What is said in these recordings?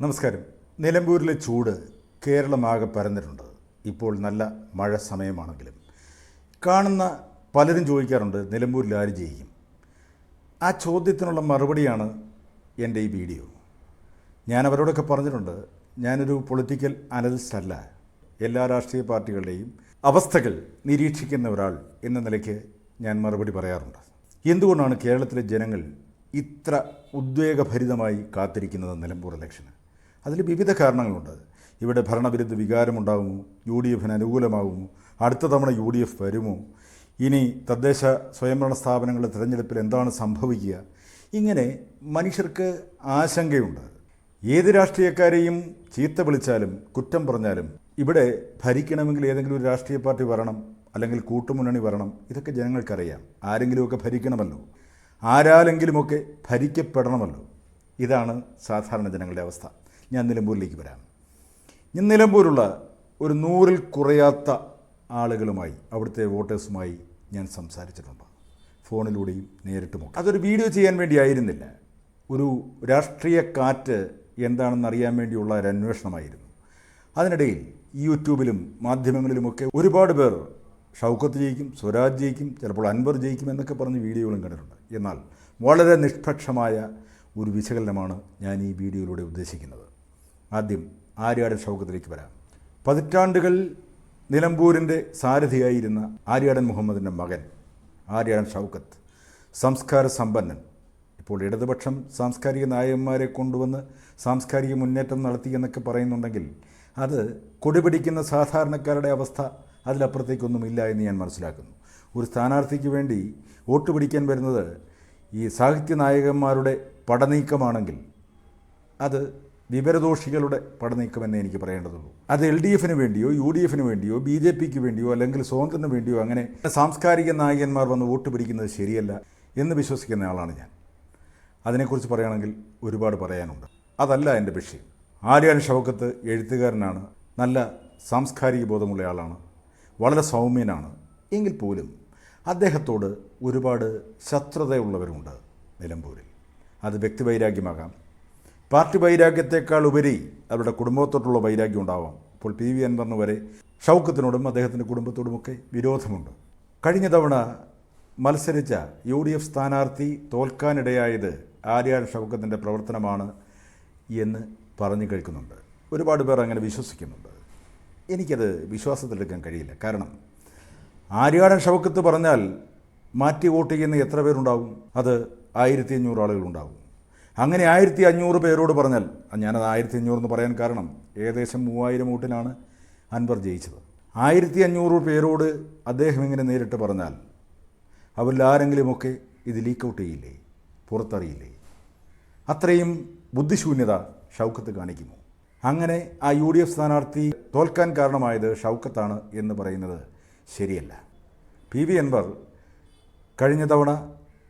നമസ്കാരം. നിലമ്പൂരിലെ ചൂട് കേരളമാകെ പരന്നിട്ടുണ്ട്. ഇപ്പോൾ നല്ല മഴ സമയമാണെങ്കിലും. കാണുന്ന പലരും ചോദിക്കാറുണ്ട് നിലമ്പൂരിൽ ആര് ജയിക്കും? ആ ചോദ്യത്തിനുള്ള മറുപടിയാണ് എന്റെ ഈ വീഡിയോ. ഞാൻ അവരോടൊക്കെ പറഞ്ഞിട്ടുണ്ട് ഞാനൊരു പൊളിറ്റിക്കൽ അനലിസ്റ്റ് അല്ല. എല്ലാ രാഷ്ട്രീയ പാർട്ടികളുടെയും അവസ്ഥകൾ നിരീക്ഷിക്കുന്ന ഒരാൾ എന്ന നിലയ്ക്ക് ഞാൻ മറുപടി പറയാറുണ്ട്. എന്തുകൊണ്ടാണ് കേരളത്തിലെ ജനങ്ങൾ ഇത്ര ഉദ്വേഗഭരിതമായി കാത്തിരിക്കുന്നത് നിലമ്പൂർ ഇലക്ഷന്? അതിൽ വിവിധ കാരണങ്ങളുണ്ട്. ഇവിടെ ഭരണവിരുദ്ധ വികാരമുണ്ടാകുമോ യു ഡി എഫിന് അനുകൂലമാകുമോ അടുത്ത തവണ യു ഡി എഫ് വരുമോ? ഇനി തദ്ദേശ സ്വയംഭരണ സ്ഥാപനങ്ങളുടെ തിരഞ്ഞെടുപ്പിൽ എന്താണ് സംഭവിക്കുക? ഇങ്ങനെ മനുഷ്യർക്ക് ആശങ്കയുണ്ട്. ഏത് രാഷ്ട്രീയക്കാരെയും ചീത്ത വിളിച്ചാലും കുറ്റം പറഞ്ഞാലും ഇവിടെ ഭരിക്കണമെങ്കിൽ ഏതെങ്കിലും ഒരു രാഷ്ട്രീയ പാർട്ടി വരണം അല്ലെങ്കിൽ കൂട്ടുമുന്നണി വരണം ഇതൊക്കെ ജനങ്ങൾക്കറിയാം. ആരെങ്കിലുമൊക്കെ ഭരിക്കണമല്ലോ. ആരാലെങ്കിലുമൊക്കെ ഭരിക്കപ്പെടണമല്ലോ. ഇതാണ് സാധാരണ ജനങ്ങളുടെ അവസ്ഥ. ഞാൻ നിലമ്പൂരിലേക്ക് വരാം. ഞാൻ നിലമ്പൂരുള്ള ഒരു നൂറിൽ കുറയാത്ത ആളുകളുമായി അവിടുത്തെ വോട്ടേഴ്സുമായി ഞാൻ സംസാരിച്ചിട്ടുണ്ട്. ഫോണിലൂടെയും നേരിട്ടുമൊക്കെ അതൊരു വീഡിയോ ചെയ്യാൻ വേണ്ടി ആയിരുന്നില്ല. ഒരു രാഷ്ട്രീയ കാറ്റ് എന്താണെന്ന് അറിയാൻ വേണ്ടിയുള്ള ഒരു അന്വേഷണമായിരുന്നു. അതിനിടയിൽ യൂട്യൂബിലും മാധ്യമങ്ങളിലുമൊക്കെ ഒരുപാട് പേർ ഷൗക്കത്ത് ജയിക്കും സ്വരാജ് ജയിക്കും ചിലപ്പോൾ അൻവർ ജയിക്കും എന്നൊക്കെ പറഞ്ഞ് വീഡിയോകളും കണ്ടിട്ടുണ്ട്. എന്നാൽ വളരെ നിഷ്പക്ഷമായ ഒരു വിശകലനമാണ് ഞാൻ ഈ വീഡിയോയിലൂടെ ഉദ്ദേശിക്കുന്നത്. ആദ്യം ആര്യാടൻ ഷൗക്കത്തിലേക്ക് വരാം. പതിറ്റാണ്ടുകൾ നിലമ്പൂരിന്റെ സാരഥിയായിരുന്ന ആര്യാടൻ മുഹമ്മദിന്റെ മകൻ ആര്യാടൻ ഷൗക്കത്ത് സംസ്കാര സമ്പന്നൻ. ഇപ്പോൾ ഇടതുപക്ഷം സാംസ്കാരിക നായകന്മാരെ കൊണ്ടുവന്ന് സാംസ്കാരിക മുന്നേറ്റം നടത്തി എന്നൊക്കെ പറയുന്നുണ്ടെങ്കിൽ അത് കൊടിപിടിക്കുന്ന സാധാരണക്കാരുടെ അവസ്ഥ അതിലപ്പുറത്തേക്കൊന്നും ഇല്ല എന്ന് ഞാൻ മനസ്സിലാക്കുന്നു. ഒരു സ്ഥാനാർത്ഥിക്ക് വേണ്ടി വോട്ട് പിടിക്കാൻ വരുന്നത് ഈ സാഹിത്യ നായകന്മാരുടെ പടനീക്കമാണെങ്കിൽ അത് വിവരദോഷികളുടെ പടനീക്കമെന്നേ എനിക്ക് പറയേണ്ടതുള്ളൂ. അത് എൽ ഡി എഫിന് വേണ്ടിയോ യു ഡി എഫിന് വേണ്ടിയോ ബി ജെ പിക്ക് വേണ്ടിയോ അല്ലെങ്കിൽ സ്വതന്ത്രന് വേണ്ടിയോ അങ്ങനെ സാംസ്കാരിക നായകന്മാർ വന്ന് വോട്ട് പിടിക്കുന്നത് ശരിയല്ല എന്ന് വിശ്വസിക്കുന്ന ആളാണ് ഞാൻ. അതിനെക്കുറിച്ച് പറയുകയാണെങ്കിൽ ഒരുപാട് പറയാനുണ്ട്. അതല്ല എന്റെ വിഷയം. ആര്യൻ ഷൗക്കത്ത് എഴുത്തുകാരനാണ്. നല്ല സാംസ്കാരിക ബോധമുള്ള ആളാണ്. വളരെ സൗമ്യനാണ്. എങ്കിൽ പോലും അദ്ദേഹത്തോട് ഒരുപാട് ശത്രുതയുള്ളവരുണ്ട് നിലമ്പൂരിൽ. അത് വ്യക്തിവൈരാഗ്യമാകാം. പാർട്ടി വൈരാഗ്യത്തെക്കാൾ ഉപരി അവരുടെ കുടുംബത്തോട്ടുള്ള വൈരാഗ്യം ഉണ്ടാവാം. ഇപ്പോൾ പി വി അൻവറിന് വരെ ഷൗക്കത്തിനോടും അദ്ദേഹത്തിന്റെ കുടുംബത്തോടുമൊക്കെ വിരോധമുണ്ട്. കഴിഞ്ഞ തവണ മത്സരിച്ച യു ഡി എഫ് സ്ഥാനാർത്ഥി തോൽക്കാനിടയായത് ആര്യാൻ ഷൗക്കത്തിന്റെ പ്രവർത്തനമാണ് എന്ന് പറഞ്ഞു കേൾക്കുന്നുണ്ട്. ഒരുപാട് പേർ അങ്ങനെ വിശ്വസിക്കുന്നുണ്ട്. എനിക്കത് വിശ്വാസത്തിലെടുക്കാൻ കഴിയില്ല. കാരണം ആര്യാടൻ ഷൗക്കത്ത് പറഞ്ഞാൽ മാറ്റി വോട്ട് ചെയ്യുന്ന എത്ര പേരുണ്ടാവും? അത് ആയിരത്തി അഞ്ഞൂറ് ആളുകളുണ്ടാവും. അങ്ങനെ ആയിരത്തി അഞ്ഞൂറ് പേരോട് പറഞ്ഞാൽ ഞാനത് ആയിരത്തി അഞ്ഞൂറ് എന്ന് പറയാൻ കാരണം ഏകദേശം മൂവായിരം വോട്ടിനാണ് അൻവർ ജയിച്ചത്. ആയിരത്തി അഞ്ഞൂറ് പേരോട് അദ്ദേഹം ഇങ്ങനെ നേരിട്ട് പറഞ്ഞാൽ അവരിൽ ആരെങ്കിലുമൊക്കെ ഇത് ലീക്ക് ഔട്ട് ചെയ്യില്ലേ പുറത്തറിയില്ലേ? അത്രയും ബുദ്ധിശൂന്യത ഷൗക്കത്ത് കാണിക്കുമോ? അങ്ങനെ ആ യു ഡി എഫ് സ്ഥാനാർത്ഥി തോൽക്കാൻ കാരണമായത് ഷൗക്കത്താണ് എന്ന് പറയുന്നത് ശരിയല്ല. പി വി അൻവർ കഴിഞ്ഞ തവണ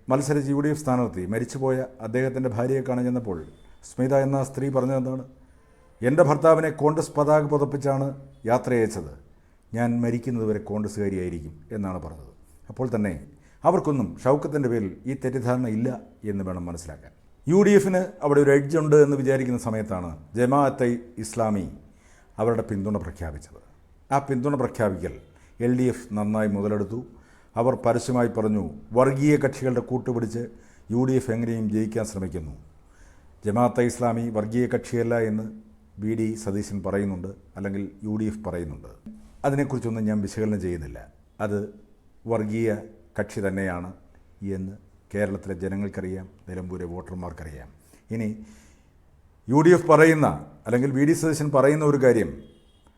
മത്സരിച്ച യു ഡി എഫ് സ്ഥാനാർത്ഥി മരിച്ചുപോയ അദ്ദേഹത്തിന്റെ ഭാര്യയെ കാണാൻ ചെന്നപ്പോൾ സ്മിത എന്ന സ്ത്രീ പറഞ്ഞതെന്താണ് എന്റെ ഭർത്താവിനെ കോൺഗ്രസ് പതാക പുതപ്പിച്ചാണ് യാത്രയച്ചത് ഞാൻ മരിക്കുന്നതുവരെ കോൺഗ്രസ്സുകാരിയായിരിക്കും എന്നാണ് പറഞ്ഞത്. അപ്പോൾ തന്നെ അവർക്കൊന്നും ഷൗക്കത്തിന്റെ പേരിൽ ഈ തെറ്റിദ്ധാരണ ഇല്ല എന്ന് വേണം മനസ്സിലാക്കാൻ. യു ഡി എഫിന് അവിടെ ഒരു എഡ്ജ് ഉണ്ട് എന്ന് വിചാരിക്കുന്ന സമയത്താണ് ജമാഅത്തെ ഇസ്ലാമി അവരുടെ പിന്തുണ പ്രഖ്യാപിച്ചത്. ആ പിന്തുണ പ്രഖ്യാപിക്കൽ എൽ ഡി എഫ് നന്നായി മുതലെടുത്തു. അവർ പരസ്യമായി പറഞ്ഞു വർഗീയ കക്ഷികളുടെ കൂട്ടുപിടിച്ച് യു ഡി എഫ് എങ്ങനെയും ജയിക്കാൻ ശ്രമിക്കുന്നു. ജമാഅത്തെ ഇസ്ലാമി വർഗീയ കക്ഷിയല്ല എന്ന് ബി ഡി സതീശൻ പറയുന്നുണ്ട് അല്ലെങ്കിൽ യു ഡി എഫ് പറയുന്നുണ്ട്. അതിനെക്കുറിച്ചൊന്നും ഞാൻ വിശകലനം ചെയ്യുന്നില്ല. അത് വർഗീയ കക്ഷി തന്നെയാണ് എന്ന് കേരളത്തിലെ ജനങ്ങൾക്കറിയാം നിലമ്പൂരെ വോട്ടർമാർക്കറിയാം. ഇനി യു ഡി എഫ് പറയുന്ന അല്ലെങ്കിൽ വി ഡി സതീശൻ പറയുന്ന ഒരു കാര്യം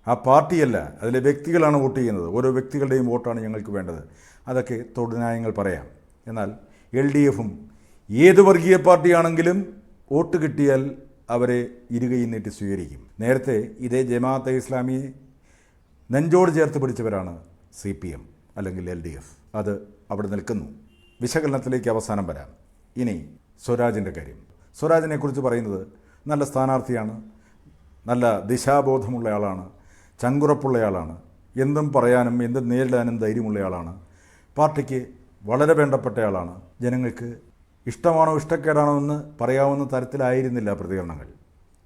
ആ പാർട്ടിയല്ല അതിലെ വ്യക്തികളാണ് വോട്ട് ചെയ്യുന്നത്. ഓരോ വ്യക്തികളുടെയും വോട്ടാണ് ഞങ്ങൾക്ക് വേണ്ടത്. അതൊക്കെ തൊടുനായങ്ങൾ പറയാം. എന്നാൽ എൽ ഡി എഫും ഏത് വർഗീയ പാർട്ടിയാണെങ്കിലും വോട്ട് കിട്ടിയാൽ അവരെ ഇരുകയും നീട്ടി സ്വീകരിക്കും. നേരത്തെ ഇതേ ജമാഅത്തെ ഇസ്ലാമിയെ നെഞ്ചോട് ചേർത്ത് പിടിച്ചവരാണ് സി പി എം അല്ലെങ്കിൽ എൽ ഡി എഫ്. അത് അവിടെ നിൽക്കുന്നു. വിശകലനത്തിലേക്ക് അവസാനം വരാം. ഇനി സ്വരാജിന്റെ കാര്യം. സ്വരാജിനെക്കുറിച്ച് പറയുന്നത് നല്ല സ്ഥാനാർത്ഥിയാണ് നല്ല ദിശാബോധമുള്ള ആളാണ്. ചങ്കുറപ്പുള്ള ആളാണ് എന്തും പറയാനും എന്തും നേരിടാനും ധൈര്യമുള്ള ആളാണ് പാർട്ടിക്ക് വളരെ വേണ്ടപ്പെട്ടയാളാണ്. ജനങ്ങൾക്ക് ഇഷ്ടമാണോ ഇഷ്ടക്കേടാണോ എന്ന് പറയാവുന്ന തരത്തിലായിരുന്നില്ല പ്രതികരണങ്ങൾ.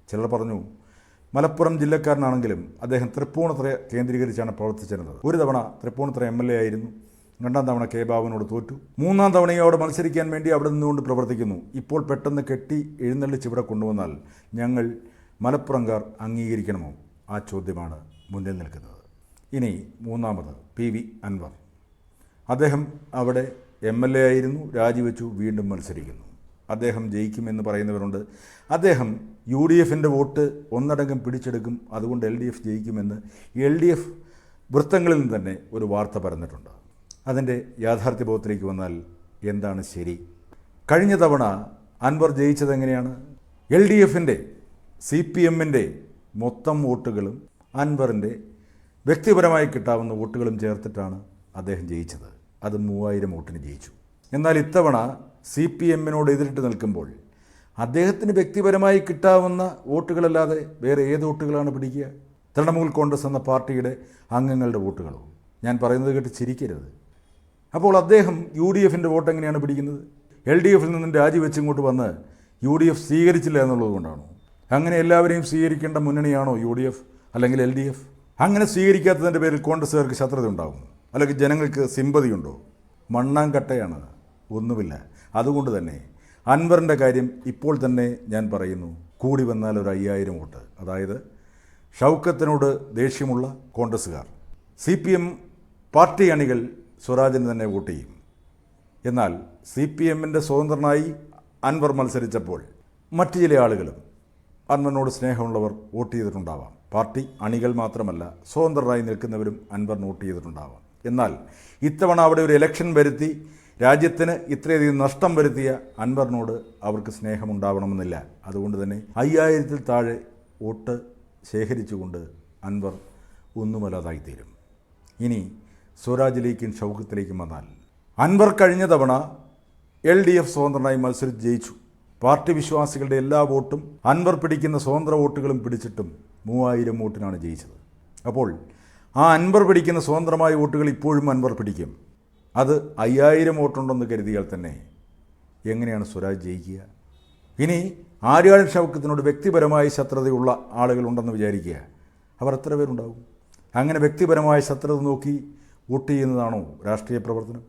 ചിലർ പറഞ്ഞു മലപ്പുറം ജില്ലക്കാരനാണെങ്കിലും അദ്ദേഹം തൃപ്പൂണിത്തുറ കേന്ദ്രീകരിച്ചാണ് പ്രവർത്തിച്ചിരുന്നത്. ഒരു തവണ തൃപ്പൂണിത്തുറ എം എൽ എ ആയിരുന്നു. രണ്ടാം തവണ കെ ബാബുവിനോട് തോറ്റു. മൂന്നാം തവണയും അവിടെ മത്സരിക്കാൻ വേണ്ടി അവിടെ നിന്നുകൊണ്ട് പ്രവർത്തിക്കുന്നു. ഇപ്പോൾ പെട്ടെന്ന് കെട്ടി എഴുന്നള്ളിച്ച് ഇവിടെ കൊണ്ടുവന്നാൽ ഞങ്ങൾ മലപ്പുറംകാർ അംഗീകരിക്കണമോ? ആ ചോദ്യമാണ് മുന്നിൽ നിൽക്കുന്നത്. ഇനി മൂന്നാമത് പി വി അൻവർ. അദ്ദേഹം അവിടെ എം എൽ എ ആയിരുന്നു രാജിവെച്ചു വീണ്ടും മത്സരിക്കുന്നു. അദ്ദേഹം ജയിക്കുമെന്ന് പറയുന്നവരുണ്ട്. അദ്ദേഹം യു ഡി എഫിന്റെ വോട്ട് ഒന്നടങ്കം പിടിച്ചെടുക്കും അതുകൊണ്ട് എൽ ഡി എഫ് ജയിക്കുമെന്ന് എൽ ഡി എഫ് വൃത്തങ്ങളിൽ നിന്ന് തന്നെ ഒരു വാർത്ത പറഞ്ഞിട്ടുണ്ട് അതിന്റെ യാഥാർത്ഥ്യബോധത്തിലേക്ക് വന്നാൽ എന്താണ് ശരി? കഴിഞ്ഞ തവണ അൻവർ ജയിച്ചത് എങ്ങനെയാണ് എൽ ഡി എഫിന്റെ സി പി എമ്മിന്റെ മൊത്തം വോട്ടുകളും അൻവറിന്റെ വ്യക്തിപരമായി കിട്ടാവുന്ന വോട്ടുകളും ചേർത്തിട്ടാണ് അദ്ദേഹം ജയിച്ചത്. അത് മൂവായിരം വോട്ടിന് ജയിച്ചു. എന്നാൽ ഇത്തവണ സി പി എമ്മിനോട് എതിരിട്ട് നിൽക്കുമ്പോൾ അദ്ദേഹത്തിന് വ്യക്തിപരമായി കിട്ടാവുന്ന വോട്ടുകളല്ലാതെ വേറെ ഏത് വോട്ടുകളാണ് പിടിക്കുക? തൃണമൂൽ കോൺഗ്രസ് എന്ന പാർട്ടിയുടെ അംഗങ്ങളുടെ വോട്ടുകളോ? ഞാൻ പറയുന്നത് കേട്ട് ചിരിക്കരുത്. അപ്പോൾ അദ്ദേഹം യു ഡി എഫിന്റെ വോട്ട് എങ്ങനെയാണ് പിടിക്കുന്നത്? എൽ ഡി എഫിൽ നിന്നും രാജിവെച്ച് ഇങ്ങോട്ട് വന്ന് യു ഡി എഫ് സ്വീകരിച്ചില്ല എന്നുള്ളത് കൊണ്ടാണോ? അങ്ങനെ എല്ലാവരെയും സ്വീകരിക്കേണ്ട മുന്നണിയാണോ യു ഡി എഫ് അല്ലെങ്കിൽ എൽ ഡി എഫ്. അങ്ങനെ സ്വീകരിക്കാത്തതിന്റെ പേരിൽ കോൺഗ്രസ്സുകാർക്ക് ശത്രുത ഉണ്ടാകും അല്ലെങ്കിൽ ജനങ്ങൾക്ക് സിമ്പതിയുണ്ടോ? മണ്ണാങ്കട്ടയാണ്. ഒന്നുമില്ല. അതുകൊണ്ട് തന്നെ അൻവറിന്റെ കാര്യം ഇപ്പോൾ തന്നെ ഞാൻ പറയുന്നു. കൂടി വന്നാൽ ഒരു അയ്യായിരം വോട്ട്. അതായത് ഷൗക്കത്തിനോട് ദേഷ്യമുള്ള കോൺഗ്രസ്സുകാർ. സി പി എം പാർട്ടി അണികൾ സ്വരാജിന് തന്നെ വോട്ട് ചെയ്യും. എന്നാൽ സി പി എമ്മിന്റെ സ്വതന്ത്രനായി അൻവർ മത്സരിച്ചപ്പോൾ മറ്റു ചില ആളുകളും അൻവറിനോട് സ്നേഹമുള്ളവർ വോട്ട് ചെയ്തിട്ടുണ്ടാവാം. പാർട്ടി അണികൾ മാത്രമല്ല സ്വതന്ത്രരായി നിൽക്കുന്നവരും അൻവർ നോട്ട് ചെയ്തിട്ടുണ്ടാവാം. എന്നാൽ ഇത്തവണ അവിടെ ഒരു ഇലക്ഷൻ വരുത്തി രാജ്യത്തിന് ഇത്രയധികം നഷ്ടം വരുത്തിയ അൻവറിനോട് അവർക്ക് സ്നേഹമുണ്ടാവണമെന്നില്ല. അതുകൊണ്ട് തന്നെ അയ്യായിരത്തിൽ താഴെ വോട്ട് ശേഖരിച്ചുകൊണ്ട് അൻവർ ഒന്നുമല്ലാതായിത്തീരും. ഇനി സ്വരാജിലേക്കും ഷൗക്കത്തിലേക്കും വന്നാൽ അൻവർ കഴിഞ്ഞ തവണ എൽ ഡി എഫ് സ്വതന്ത്രനായി മത്സരിച്ച് ജയിച്ചു. പാർട്ടി വിശ്വാസികളുടെ എല്ലാ വോട്ടും അൻവർ പിടിക്കുന്ന സ്വതന്ത്ര വോട്ടുകളും പിടിച്ചിട്ടും മൂവായിരം വോട്ടിനാണ് ജയിച്ചത്. അപ്പോൾ ആ അൻവർ പിടിക്കുന്ന സ്വതന്ത്രമായ വോട്ടുകൾ ഇപ്പോഴും അൻവർ പിടിക്കും. അത് അയ്യായിരം വോട്ടുണ്ടെന്ന് കരുതിയാൽ തന്നെ എങ്ങനെയാണ് സ്വരാജ് ജയിക്കുക? ഇനി ആര്യാടൻ ഷൗക്കത്തിനോട് വ്യക്തിപരമായ ശത്രുതയുള്ള ആളുകളുണ്ടെന്ന് വിചാരിക്കുക. അവർ എത്ര പേരുണ്ടാവും? അങ്ങനെ വ്യക്തിപരമായ ശത്രുത നോക്കി വോട്ട് ചെയ്യുന്നതാണോ രാഷ്ട്രീയ പ്രവർത്തനം?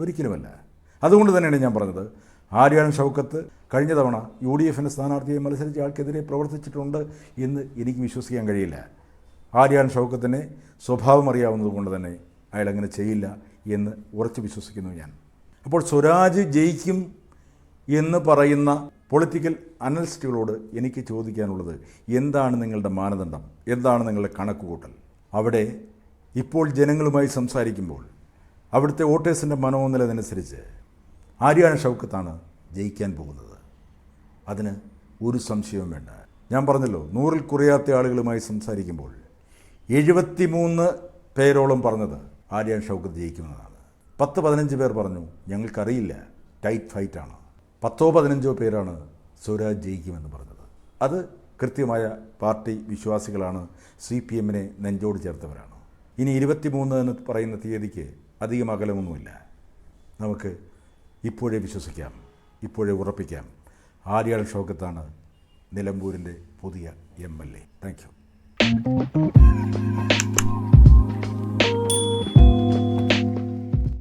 ഒരിക്കലുമല്ല. അതുകൊണ്ട് തന്നെയാണ് ഞാൻ പറഞ്ഞത്. ആര്യാടൻ ഷൗക്കത്ത് കഴിഞ്ഞ തവണ യു ഡി എഫിന്റെ സ്ഥാനാർത്ഥിയെ മത്സരിച്ച ആൾക്കെതിരെ പ്രവർത്തിച്ചിട്ടുണ്ട് എന്ന് എനിക്ക് വിശ്വസിക്കാൻ കഴിയില്ല. ആര്യാടൻ ഷൗക്കത്തിനെ സ്വഭാവം അറിയാവുന്നത് കൊണ്ട് തന്നെ അയാൾ അങ്ങനെ ചെയ്യില്ല എന്ന് ഉറച്ചു വിശ്വസിക്കുന്നു ഞാൻ. അപ്പോൾ സ്വരാജ് ജയിക്കും എന്ന് പറയുന്ന പൊളിറ്റിക്കൽ അനലിസ്റ്റുകളോട് എനിക്ക് ചോദിക്കാനുള്ളത് എന്താണ് നിങ്ങളുടെ മാനദണ്ഡം? എന്താണ് നിങ്ങളുടെ കണക്കുകൂട്ടൽ? അവിടെ ഇപ്പോൾ ജനങ്ങളുമായി സംസാരിക്കുമ്പോൾ അവിടുത്തെ വോട്ടേഴ്സിന്റെ മനോനിലതനുസരിച്ച് ആര്യാന ഷൗക്കത്താണ് ജയിക്കാൻ പോകുന്നത്. അതിന് ഒരു സംശയവും വേണ്ട. ഞാൻ പറഞ്ഞല്ലോ നൂറിൽ കുറയാത്ത ആളുകളുമായി സംസാരിക്കുമ്പോൾ എഴുപത്തിമൂന്ന് പേരോളം പറഞ്ഞത് ആര്യാൻ ഷൗക്കത്ത് ജയിക്കുമെന്നാണ് പത്ത് പതിനഞ്ച് പേർ പറഞ്ഞു ഞങ്ങൾക്കറിയില്ല ടൈറ്റ് ഫൈറ്റാണ്. പത്തോ പതിനഞ്ചോ പേരാണ് സ്വരാജ് ജയിക്കുമെന്ന് പറഞ്ഞത്. അത് കൃത്യമായ പാർട്ടി വിശ്വാസികളാണ് സി പി എമ്മിനെ നെഞ്ചോട് ചേർത്തവരാണ്. ഇനി ഇരുപത്തിമൂന്ന് എന്ന് പറയുന്ന തീയതിക്ക് അധികം അകലമൊന്നുമില്ല. നമുക്ക് ഇപ്പോഴേ വിശ്വസിക്കാം ഇപ്പോഴേ ഉറപ്പിക്കാം. ആര്യാൾ ഷൗക്കത്താണ് നിലമ്പൂരിന്റെ പുതിയ M L A. Thank you